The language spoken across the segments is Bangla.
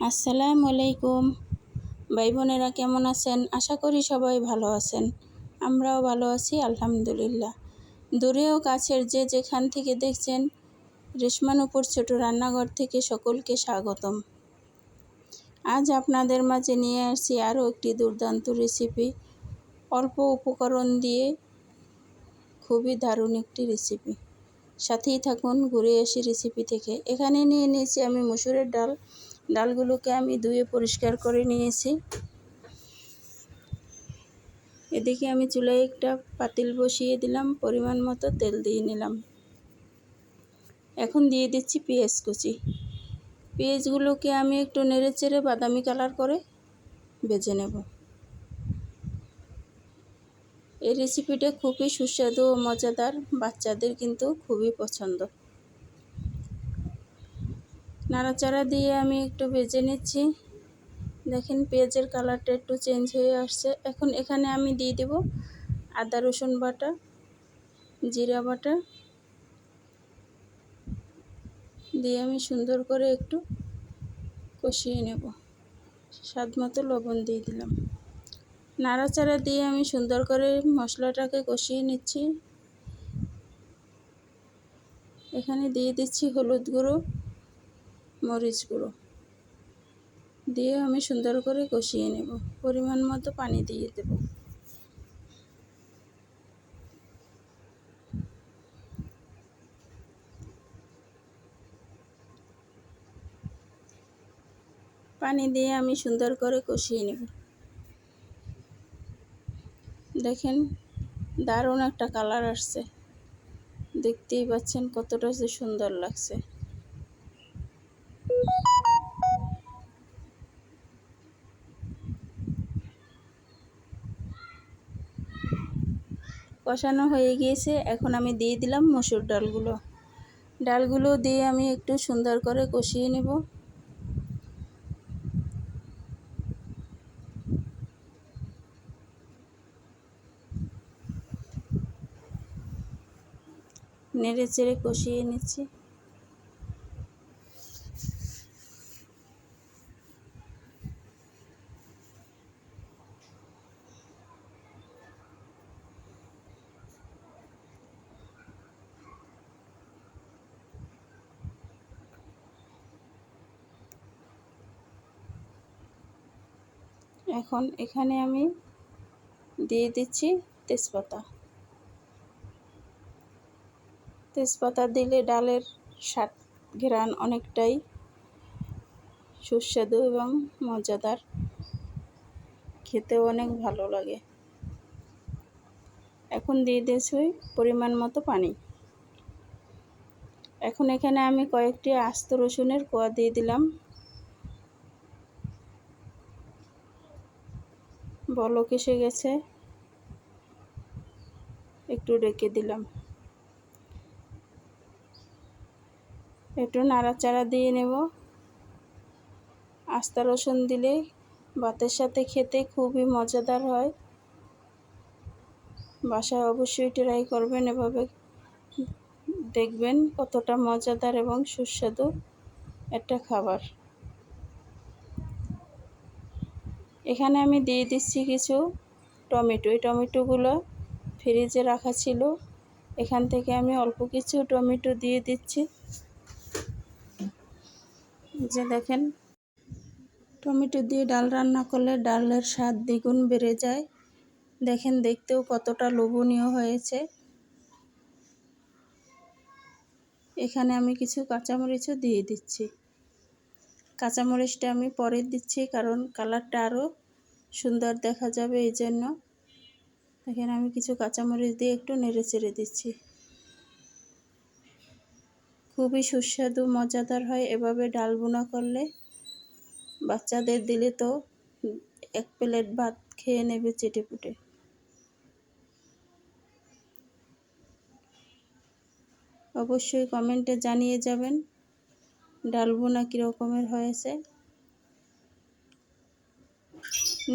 আসসালামু আলাইকুম। ভাই বোনেরা কেমন আছেন? আশা করি সবাই ভালো আছেন। আমরাও ভালো আছি, আলহামদুলিল্লাহ। দূরেও কাছের যে যেখান থেকে দেখছেন, রেশমানুপুর ছোট রান্নাঘর থেকে সকলকে স্বাগতম। আজ আপনাদের মাঝে নিয়ে আসছি আরও একটি দুর্দান্ত রেসিপি। অল্প উপকরণ দিয়ে খুবই দারুণ একটি রেসিপি। সাথেই থাকুন ঘুরে আসি রেসিপি থেকে। এখানে নিয়ে নিয়েছি আমি মুসুরের ডাল ডালগুলোকে আমি ধুয়ে পরিষ্কার করে নিয়েছি। এদিকে আমি চুলায় একটা পাতিল বসিয়ে দিলাম, পরিমাণ মতো তেল দিয়ে নিলাম। এখন দিয়ে দিচ্ছি পেঁয়াজ কুচি। পেঁয়াজগুলোকে আমি একটু নেড়ে চেড়ে বাদামি কালার করে বেজে নেব। এই রেসিপিটা খুবই সুস্বাদু ও মজাদার, বাচ্চাদের কিন্তু খুবই পছন্দ। নাড়াচাড়া দিয়ে আমি একটু ভেজে নিচ্ছি। দেখেন পেঁয়াজের কালারটা একটু চেঞ্জ হয়ে আসছে। এখন এখানে আমি দিয়ে দেব আদা, রসুন বাটা, জিরা বাটা। দিয়ে আমি সুন্দর করে একটু কষিয়ে নেব। স্বাদ মতো লবণ দিয়ে দিলাম। নাড়াচাড়া দিয়ে আমি সুন্দর করে মশলাটাকে কষিয়ে নিচ্ছি। এখানে দিয়ে দিচ্ছি হলুদ গুঁড়ো। মরিচ গুঁড়ো। দিয়ে আমি সুন্দর করে কষিয়ে নেব। পরিমাণ মতো পানি দিয়ে দেব। পানি দিয়ে আমি সুন্দর করে কষিয়ে নেব। দেখেন, দারুণ একটা কালার আসছে। দেখতেই পাচ্ছেন কতটা যে সুন্দর লাগছে। কষানো হয়ে গিয়েছে, এখন আমি দিয়ে দিলাম মসুর ডালগুলো। ডালগুলো দিয়ে আমি একটু সুন্দর করে কষিয়ে নেব। নেড়ে চেড়ে কষিয়ে নিচ্ছি। এখন এখানে আমি দিয়ে দিচ্ছি তেজপাতা। তেজপাতা দিলে ডালের স্বাদ ঘেরান অনেকটাই সুস্বাদু এবং মজাদার। খেতেও অনেক ভালো লাগে। এখন দিয়ে দিয়েছি পরিমাণ মতো পানি। এখন এখানে আমি কয়েকটি আস্ত রসুনের কোয়া দিয়ে দিলাম। বলক এসে গেছে? একটু রেখে দিলাম। একটু নাড়াচাড়া দিয়ে নেব। আস্তা রসুন দিলে ভাতের সাথে খেতে খুবই মজাদার হয়। বাসায় অবশ্যই ট্রাই করবেন এভাবে। দেখবেন কতটা মজাদার এবং সুস্বাদু একটা খাবার। এখানে আমি দিয়ে দিচ্ছি কিছু টমেটো। এই টমেটোগুলো ফ্রিজে রাখা ছিল। এখান থেকে আমি অল্প কিছু টমেটো দিয়ে দিচ্ছি। যে দেখেন, টমেটো দিয়ে ডাল রান্না করলে ডালের স্বাদ দ্বিগুণ বেড়ে যায়। দেখেন, দেখতেও কতটা লোভনীয় হয়েছে। এখানে আমি কিছু কাঁচামরিচও দিয়ে দিচ্ছি। কাঁচামরিচটা আমি পরে দিচ্ছি, কারণ কালারটা আরও সুন্দর দেখা যাবে এই জন্য। দেখেন, আমি কিছু কাঁচামরিচ দিয়ে একটু নেড়ে চেড়ে দিচ্ছি। খুবই সুস্বাদু, মজাদার হয় এভাবে ডাল বোনা করলে। বাচ্চাদের দিলে তো এক প্লেট ভাত খেয়ে নেবে চেটে পুটে অবশ্যই কমেন্টে জানিয়ে যাবেন, ডাল বোনা কীরকমের হয়েছে।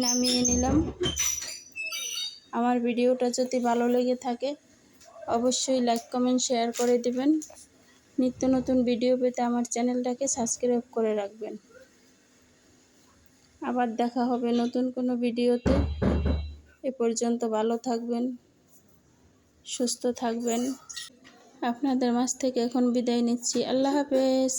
নামিয়ে নিলাম। আমার ভিডিওটা যদি ভালো লেগে থাকে, অবশ্যই লাইক, কমেন্ট, শেয়ার করে দেবেন। নিত্য নতুন ভিডিও পেতে আমার চ্যানেলটাকে সাবস্ক্রাইব করে রাখবেন। আবার দেখা হবে নতুন কোনো ভিডিওতে। এ পর্যন্ত ভালো থাকবেন, সুস্থ থাকবেন। আপনাদের মাছ থেকে এখন বিদায় নিচ্ছি। আল্লাহ হাফেজ।